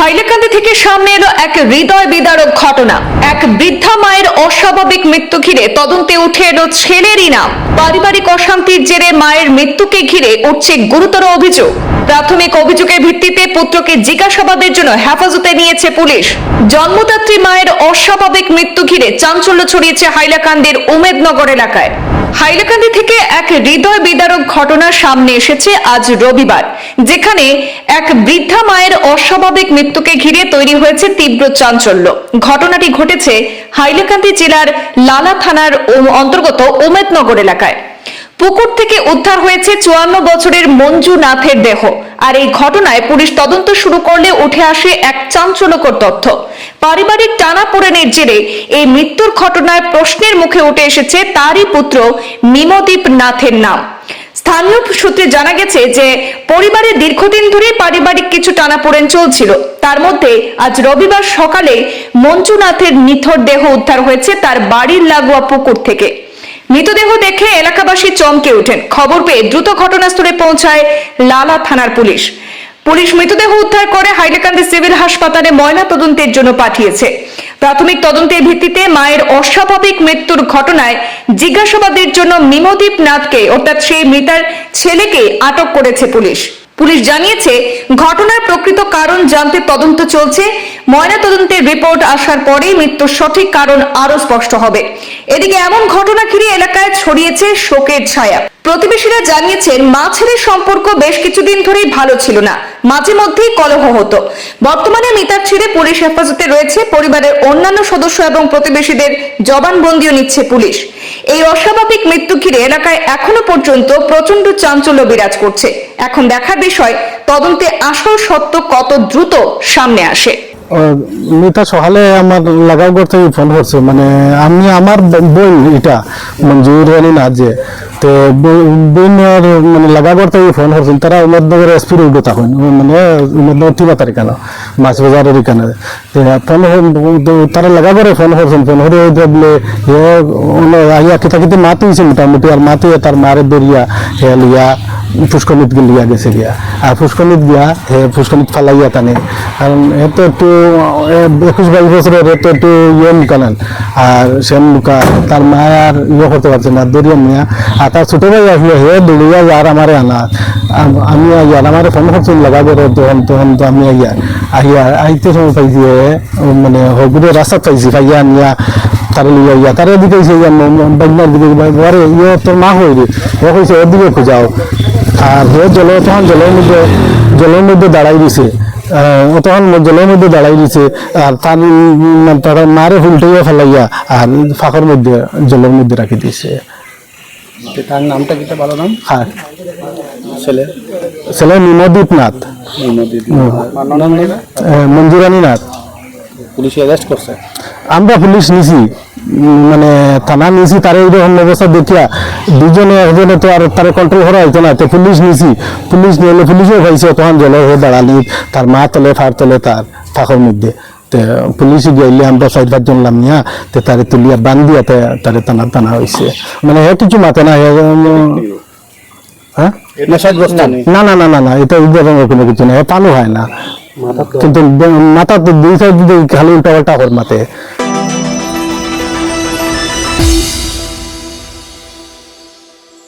হাইলাকান্দি থেকে সামনে এলো এক হৃদয় বিদারক ঘটনা। এক বৃদ্ধা মায়ের অস্বাভাবিক মৃত্যু ঘিরে তদন্তে উঠে এলো ছেলেরই নাম। পারিবারিক অশান্তির জেরে মায়ের মৃত্যুকে ঘিরে উঠছে গুরুতর অভিযোগ। প্রাথমিক অভিযোগের ভিত্তিতে পুত্রকে জিজ্ঞাসাবাদের জন্য হেফাজতে নিয়েছে পুলিশ। জন্মদাত্রী মায়ের অস্বাভাবিক মৃত্যু ঘিরে চাঞ্চল্য ছড়িয়েছে হাইলাকান্দির উমেদনগর এলাকায়। হাইলাকান্দি থেকে এক হৃদয় বিদারক ঘটনা সামনে এসেছে আজ রবিবার, যেখানে এক বৃদ্ধা মায়ের অস্বাভাবিক মৃত্যুকে ঘিরে তৈরি হয়েছে তীব্র চাঞ্চল্য। ঘটনাটি ঘটেছে হাইলাকান্দি জেলার লালা থানার অন্তর্গত ওমেদনগর এলাকায়। পুকুর থেকে উদ্ধার হয়েছে চুয়ান্ন বছরের মঞ্জু নাথের দেহ। আর এই ঘটনায় পুলিশ তদন্ত শুরু করলে উঠে আসে এক চাঞ্চল্যকর তথ্য। পারিবারিক টানা টানাপোড়েনের জেরে এই মৃত্যুর ঘটনায় প্রশ্নের মুখে উঠে এসেছে তারই পুত্র মিমদীপ নাথের নাম। স্থানীয় সূত্রে জানা গেছে যে, পরিবারে দীর্ঘদিন ধরে পারিবারিক কিছু টানাপোড়েন চলছিল। তার মধ্যে আজ রবিবার সকালে মঞ্জুনাথের নিথর দেহ উদ্ধার হয়েছে তার বাড়ির লাগোয়া পুকুর থেকে। মৃতদেহ দেখে এলাকাবাসী চমকে ওঠেন। খবর পেয়ে দ্রুত ঘটনাস্থলে পৌঁছায় লালা থানার পুলিশ। পুলিশ মৃতদেহ উদ্ধার করে হাইলাকান্দি সিভিল হাসপাতালে ময়না তদন্তের জন্য পাঠিয়েছে। প্রাথমিক তদন্তের ভিত্তিতে মায়ের অস্বাভাবিক মৃত্যুর ঘটনায় জিজ্ঞাসাবাদের জন্য মিমদীপ নাথকে, অর্থাৎ সেই মৃতার ছেলেকে আটক করেছে পুলিশ। পুলিশ জানিয়েছে, ঘটনার প্রকৃত কারণ জানতে তদন্ত চলছে। ময়না তদন্তের রিপোর্ট আসার পরেই মৃত্যুর সঠিক কারণ আরও স্পষ্ট হবে। এদিকে এমন ঘটনা ঘিরে এলাকায় ছড়িয়েছে শোকের ছায়া। প্রতিবেশীরা জানিয়েছেন মা ছেলের সম্পর্ক বেশ কিছুদিন ধরেই ভালো ছিল না। মাঝে মধ্যেই কলহ হতো। বর্তমানে মিতার ছেড়ে পুলিশ হেফাজতে রয়েছে, পরিবারের অন্যান্য সদস্য এবং প্রতিবেশীদের জবানবন্দিও নিচ্ছে পুলিশ। এই অস্বাভাবিক মৃত্যু ঘিরে এলাকায় এখনও পর্যন্ত প্রচণ্ড চাঞ্চল্য বিরাজ করছে। এখন দেখার বিষয়, তদন্তে আসল সত্য কত দ্রুত সামনে আসে। মিতা সকালে আমার লাগাও থেকে ফোন করছে। মানে আমি আমার বোন এটা, মঞ্জুর রানী না যে, তো বোনের মানে লাগা থেকে ফোন করছেন তারা উমেদনগর এসপির উঠে তখন মানে উমেদনগর তিন তারিখ কেন মাছ বাজারের এখানে। ফোন তারা লাগা ঘরে ফোন করছেন। ফোন করে বলে হে আইয়া কিতা কিতে মাত হয়েছে মোটামুটি। আর মাতে তার মারে বেরিয়া হে লিয়া পুষ্করণিত লিয়া গেছে গিয়া। আর পুষ্করণিত গিয়া হে পুষ্করণিত ফালাইয়া টানে কারণ এ তো একটু একুশ বাইশ বছরের এ তো একটু ইয়ে লুকানেন আর সে লুকা, তার মা আর ইয়ে করতে পারছে না, দরিয়া মিয়া। আর তার ছোট ভাই আসলে, হে দৌড়িয়া যার আমারে আনা। আমি আইয়ার আমার ফোন করছিল লাগা করে তখন তখন তো আমি আইয়া আইয়া, আইতে সময় পাইছি মানে হগুড়ে রাস্তা পাইছি, পাইয়া আনিয়া তারে লিয়া ইয়া তারে দিকে বারে ইয়ে তোর মা হই রে ও কইছে ওর দিকে খুঁজাও আর জল তখন জলের মধ্যে জলের মধ্যে দাঁড়াই দিছে তখন জলের মধ্যে দাঁড়াই দিছে আর তার উম, তার মারে উল্টাইয়া ফেলাইয়া আর ফাঁকর মধ্যে জলের মধ্যে রাখি দিছে তার নামটা কিটা ভালো নাম? হ্যাঁ। ছেলে? ছেলে নিমদীপ নাথ। মঞ্জুরানী নাথ। পুলিশ অ্যারেস্ট করছে? আমরা পুলিশ নিছি। মানে থানা নিছি তার এইরকম অবস্থা দেখিয়া, দুজনে একজনে তো আর তার কন্ট্রোল করা হইতো না তো পুলিশ নিছি পুলিশ নিলে পুলিশও পাইছে তখন জলে হয়ে দাঁড়ালি তার মা তলে ফার তলে তার ফাঁকর মধ্যে পুলিশ গেলে আমরা চার পাঁচজন লাম নিয়া, তে তারে তুলিয়া বান্ধিয়া তে তারে টানা টানা হয়েছে মানে হে কিছু মাতে না হ্যাঁ না না না না না, এটা এই কোনো কিছু না হয় না। কিন্তু মাথা তো দুই সাইড খালি উল্টা পাল্টা মাতে।